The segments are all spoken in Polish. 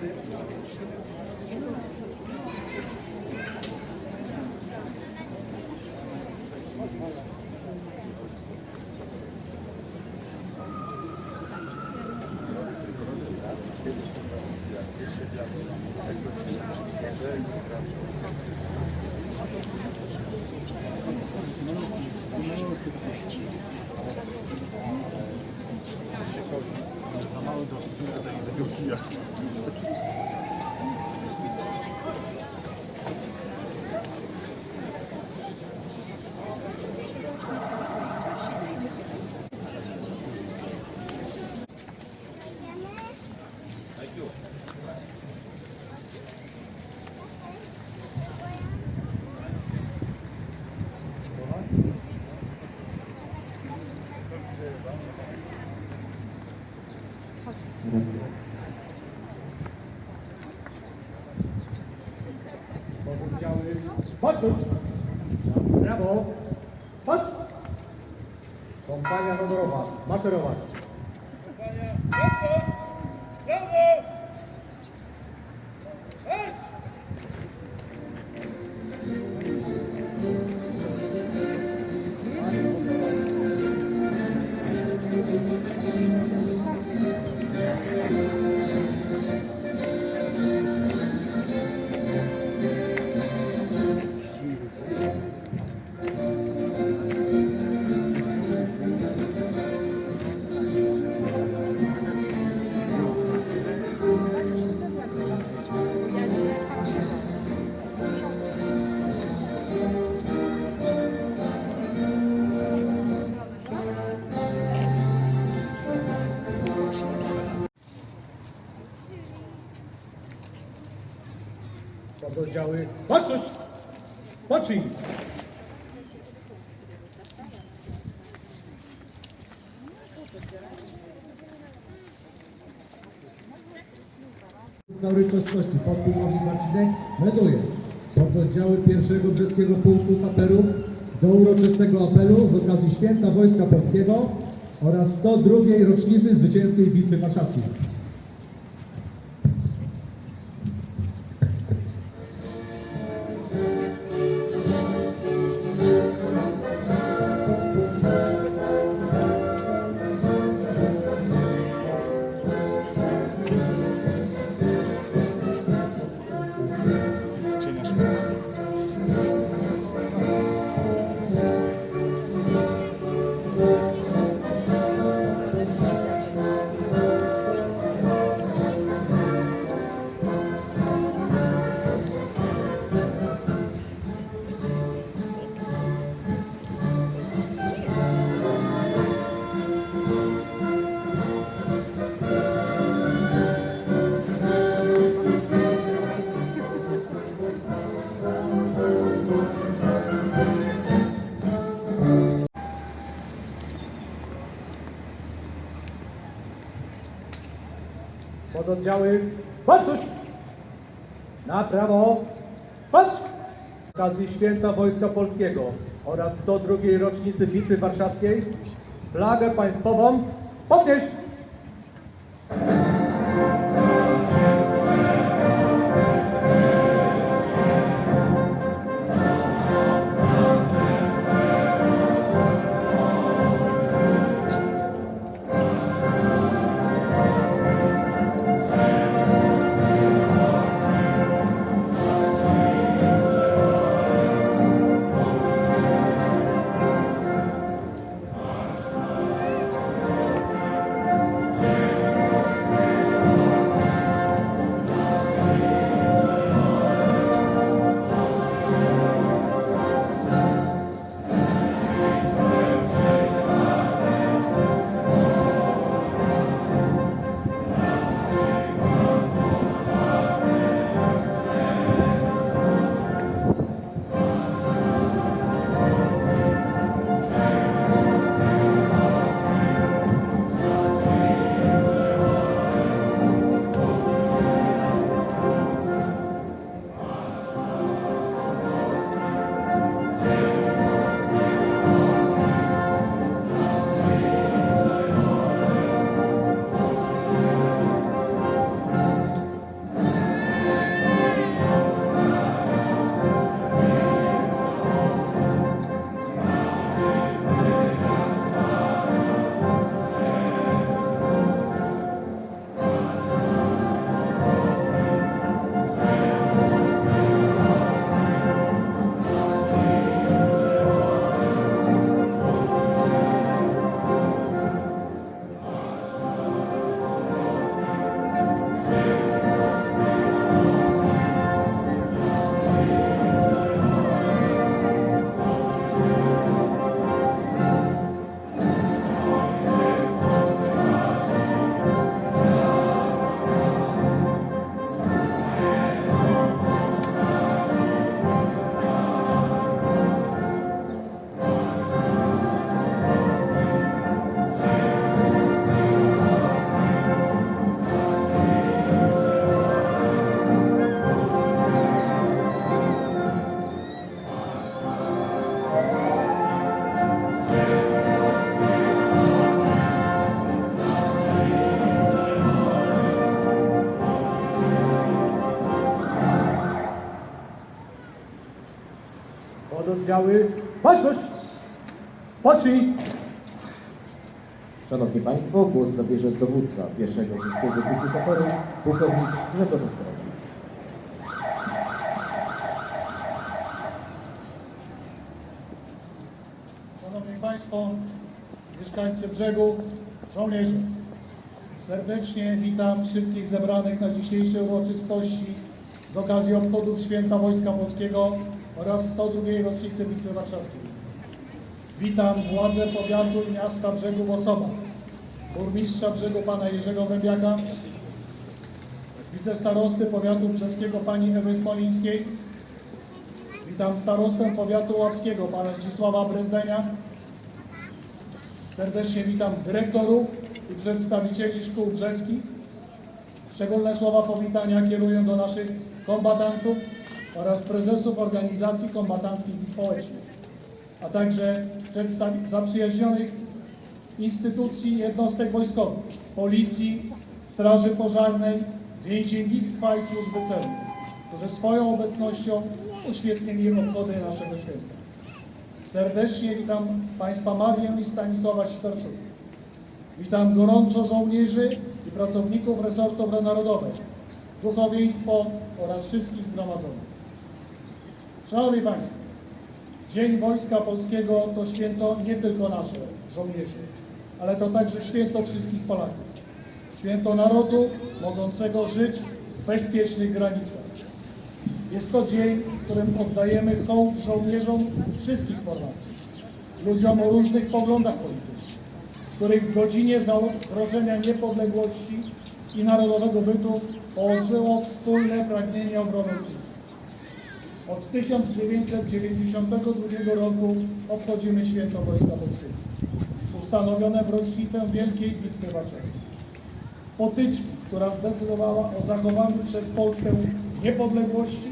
Thank you. Çok iyi ya. Patrzyć! Brawo! Patrz! Kompania honorowa. Maszerować. Brawo! Pododdziały. Patrzyć! Patrzyj! za uryczostości podpułkownik Marcinek meduje pododdziały pierwszego brzeskiego pułku saperów do uroczystego apelu z okazji Święta Wojska Polskiego oraz 102. rocznicy zwycięskiej Bitwy Warszawskiej. Pododdziały. Patrzyć! Na prawo. Patrz! Z okazji Święta Wojska Polskiego oraz 102. rocznicy Bitwy Warszawskiej flagę państwową podnieść! Pododdziały, baczność! Pocznij! Szanowni Państwo, głos zabierze dowódca pierwszego Górskiego Pułku Saperów, pułkownik Grzegorz Ostrowski. Szanowni Państwo, mieszkańcy brzegu, żołnierze. Serdecznie witam wszystkich zebranych na dzisiejszej uroczystości z okazji obchodów Święta Wojska Polskiego oraz 102. rocznicy Bitwy Warszawskiej. Witam władze powiatu i miasta brzegu Osoba, burmistrza brzegu pana Jerzego Wębiaka, wicestarosty powiatu brzeskiego pani Ewy Smolińskiej, Witam starostę powiatu łapskiego, pana Zdzisława Brezdenia. Serdecznie witam dyrektorów i przedstawicieli szkół brzeckich. Szczególne słowa powitania kieruję do naszych kombatantów oraz prezesów organizacji kombatanckich i społecznych, a także zaprzyjaźnionych instytucji jednostek wojskowych, policji, straży pożarnej, więziennictwa i służby celnej, którzy swoją obecnością uświetnili obchody naszego święta. Serdecznie witam Państwa Marię i Stanisława Świerczuk. Witam gorąco żołnierzy i pracowników resortu obrony duchowieństwo oraz wszystkich zgromadzonych. Szanowni Państwo, Dzień Wojska Polskiego to święto nie tylko nasze, żołnierzy, ale to także święto wszystkich Polaków. Święto narodu mogącego żyć w bezpiecznych granicach. Jest to dzień, w którym oddajemy hołd żołnierzom wszystkich formacji, ludziom o różnych poglądach politycznych, których w godzinie zagrożenia niepodległości i narodowego bytu połączyło wspólne pragnienie obrony ojczyzny. Od 1992 roku obchodzimy Święto Wojska Polskiego, ustanowione w rocznicę Wielkiej Bitwy Warszawskiej potyczki, która zdecydowała o zachowaniu przez Polskę niepodległości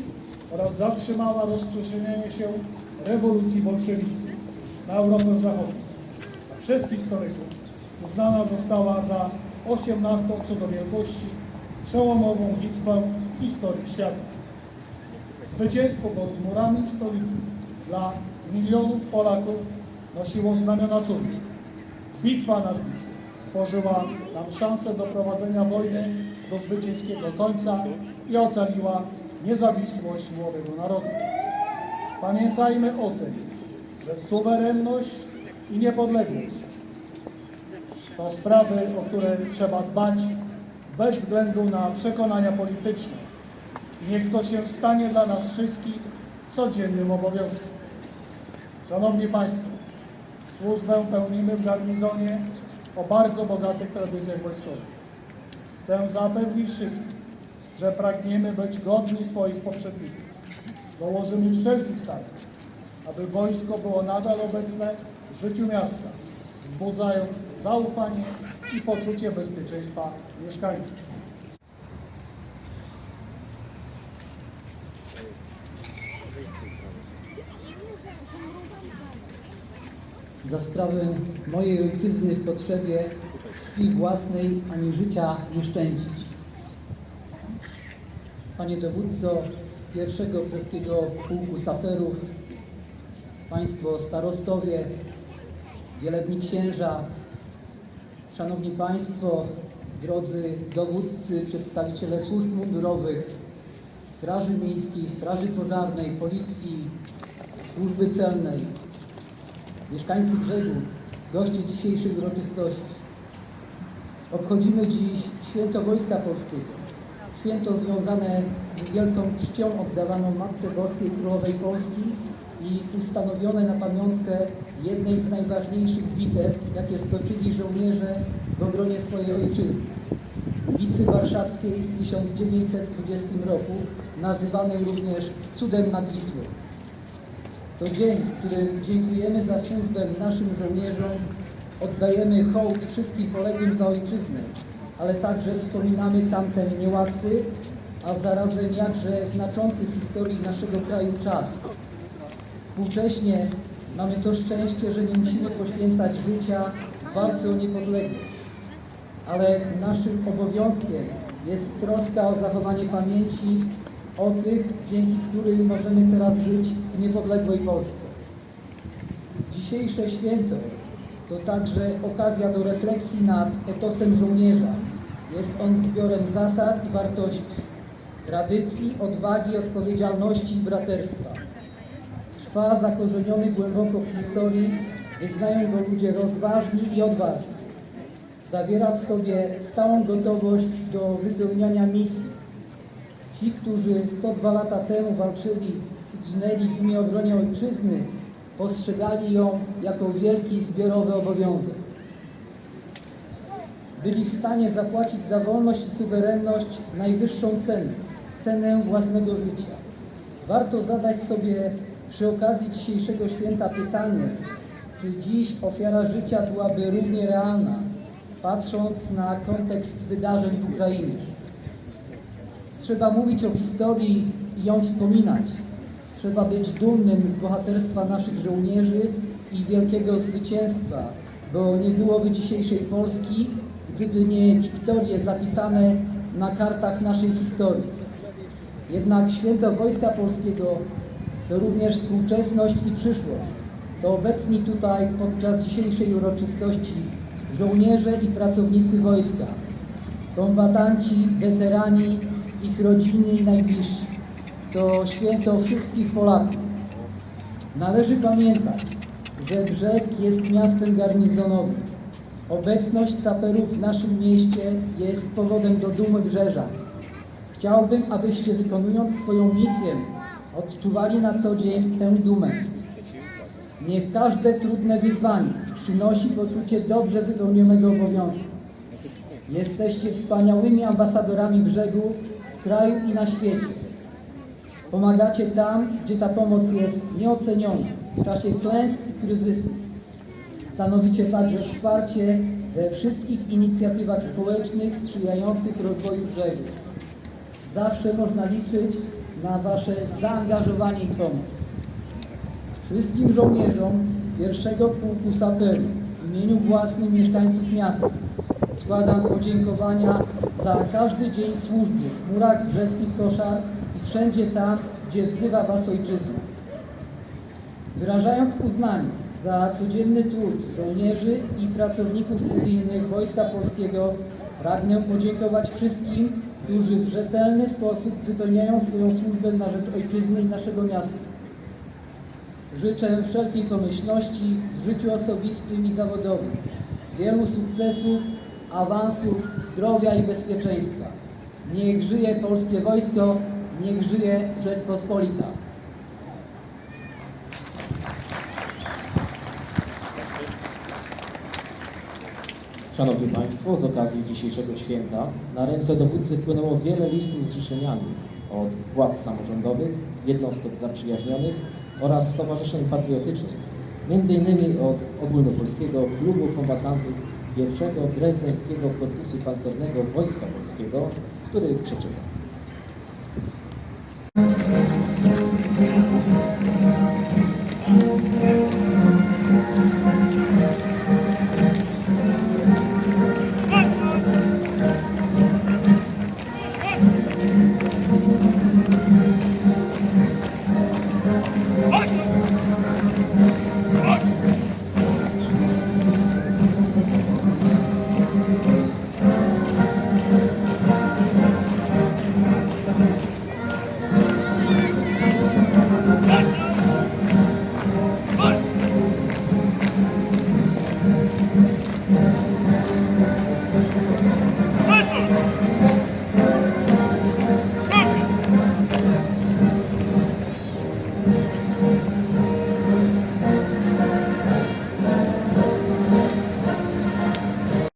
oraz zatrzymała rozprzestrzenianie się rewolucji bolszewickiej na Europę Zachodnią. A przez historyków uznana została za 18 co do wielkości przełomową w historii świata. Zwycięstwo pod murami stolicy dla milionów Polaków nosiło znamiona cudów. Bitwa nad Wisłą stworzyła nam szansę doprowadzenia wojny do zwycięskiego końca i ocaliła niezawisłość młodego narodu. Pamiętajmy o tym, że suwerenność i niepodległość to sprawy, o które trzeba dbać bez względu na przekonania polityczne. Niech to się stanie dla nas wszystkich codziennym obowiązkiem. Szanowni Państwo, służbę pełnimy w garnizonie o bardzo bogatych tradycjach wojskowych. Chcę zapewnić wszystkich, że pragniemy być godni swoich poprzedników. Dołożymy wszelkich starań, aby wojsko było nadal obecne w życiu miasta, wzbudzając zaufanie i poczucie bezpieczeństwa mieszkańców. Za sprawę mojej ojczyzny w potrzebie krwi własnej ani życia nie szczędzić. Panie dowódco pierwszego brzeskiego pułku saperów, Państwo starostowie, wielebni księża, Szanowni Państwo, drodzy dowódcy, przedstawiciele służb mundurowych, Straży Miejskiej, Straży Pożarnej, Policji, Służby Celnej, mieszkańcy brzegu, goście dzisiejszych uroczystości. Obchodzimy dziś święto Wojska Polskiego. Święto związane z wielką czcią oddawaną Matce Boskiej Królowej Polski i ustanowione na pamiątkę jednej z najważniejszych bitew, jakie stoczyli żołnierze w obronie swojej ojczyzny. Bitwy Warszawskiej w 1920 roku, nazywanej również Cudem nad Wisłą. To dzień, w którym dziękujemy za służbę naszym żołnierzom, oddajemy hołd wszystkim poległym za ojczyznę, ale także wspominamy tamten niełatwy, a zarazem jakże znaczący w historii naszego kraju czas. Współcześnie mamy to szczęście, że nie musimy poświęcać życia w walce o niepodległość, ale naszym obowiązkiem jest troska o zachowanie pamięci o tych, dzięki którym możemy teraz żyć w niepodległej Polsce. Dzisiejsze święto to także okazja do refleksji nad etosem żołnierza. Jest on zbiorem zasad i wartości, tradycji, odwagi, odpowiedzialności i braterstwa. Trwa zakorzeniony głęboko w historii, wyznają go ludzie rozważni i odważni. Zawiera w sobie stałą gotowość do wypełniania misji. Ci, którzy 102 lata temu walczyli i ginęli w imię obrony ojczyzny, postrzegali ją jako wielki zbiorowy obowiązek. Byli w stanie zapłacić za wolność i suwerenność najwyższą cenę, cenę własnego życia. Warto zadać sobie przy okazji dzisiejszego święta pytanie, czy dziś ofiara życia byłaby równie realna, patrząc na kontekst wydarzeń w Ukrainie. Trzeba mówić o historii i ją wspominać. Trzeba być dumnym z bohaterstwa naszych żołnierzy i wielkiego zwycięstwa, bo nie byłoby dzisiejszej Polski, gdyby nie wiktorie zapisane na kartach naszej historii. Jednak święto Wojska Polskiego to również współczesność i przyszłość. To obecni tutaj podczas dzisiejszej uroczystości żołnierze i pracownicy wojska, kombatanci, weterani, ich rodziny i najbliżsi. To święto wszystkich Polaków. Należy pamiętać, że Brzeg jest miastem garnizonowym. Obecność saperów w naszym mieście jest powodem do dumy Brzeża. Chciałbym, abyście wykonując swoją misję odczuwali na co dzień tę dumę. Niech każde trudne wyzwanie przynosi poczucie dobrze wypełnionego obowiązku. Jesteście wspaniałymi ambasadorami brzegu w kraju i na świecie. Pomagacie tam, gdzie ta pomoc jest nieoceniona w czasie klęsk i kryzysu. Stanowicie także wsparcie we wszystkich inicjatywach społecznych sprzyjających rozwoju brzegu. Zawsze można liczyć na Wasze zaangażowanie i pomoc. Wszystkim żołnierzom pierwszego pułku saperów w imieniu własnym mieszkańców miasta składam podziękowania za każdy dzień służby w murach brzeskich koszar i wszędzie tam, gdzie wzywa Was ojczyzna. Wyrażając uznanie za codzienny trud żołnierzy i pracowników cywilnych Wojska Polskiego, pragnę podziękować wszystkim, którzy w rzetelny sposób wypełniają swoją służbę na rzecz ojczyzny i naszego miasta. Życzę wszelkiej pomyślności w życiu osobistym i zawodowym, wielu sukcesów, awansów, zdrowia i bezpieczeństwa. Niech żyje polskie wojsko, niech żyje Rzeczpospolita. Szanowni Państwo, z okazji dzisiejszego święta na ręce dowódcy wpłynęło wiele listów z życzeniami od władz samorządowych, jednostek zaprzyjaźnionych oraz stowarzyszeń patriotycznych, innymi od Ogólnopolskiego Klubu Kombatantów I Drezdeńskiego Korpusu Pancernego Wojska Polskiego, który przeczyta.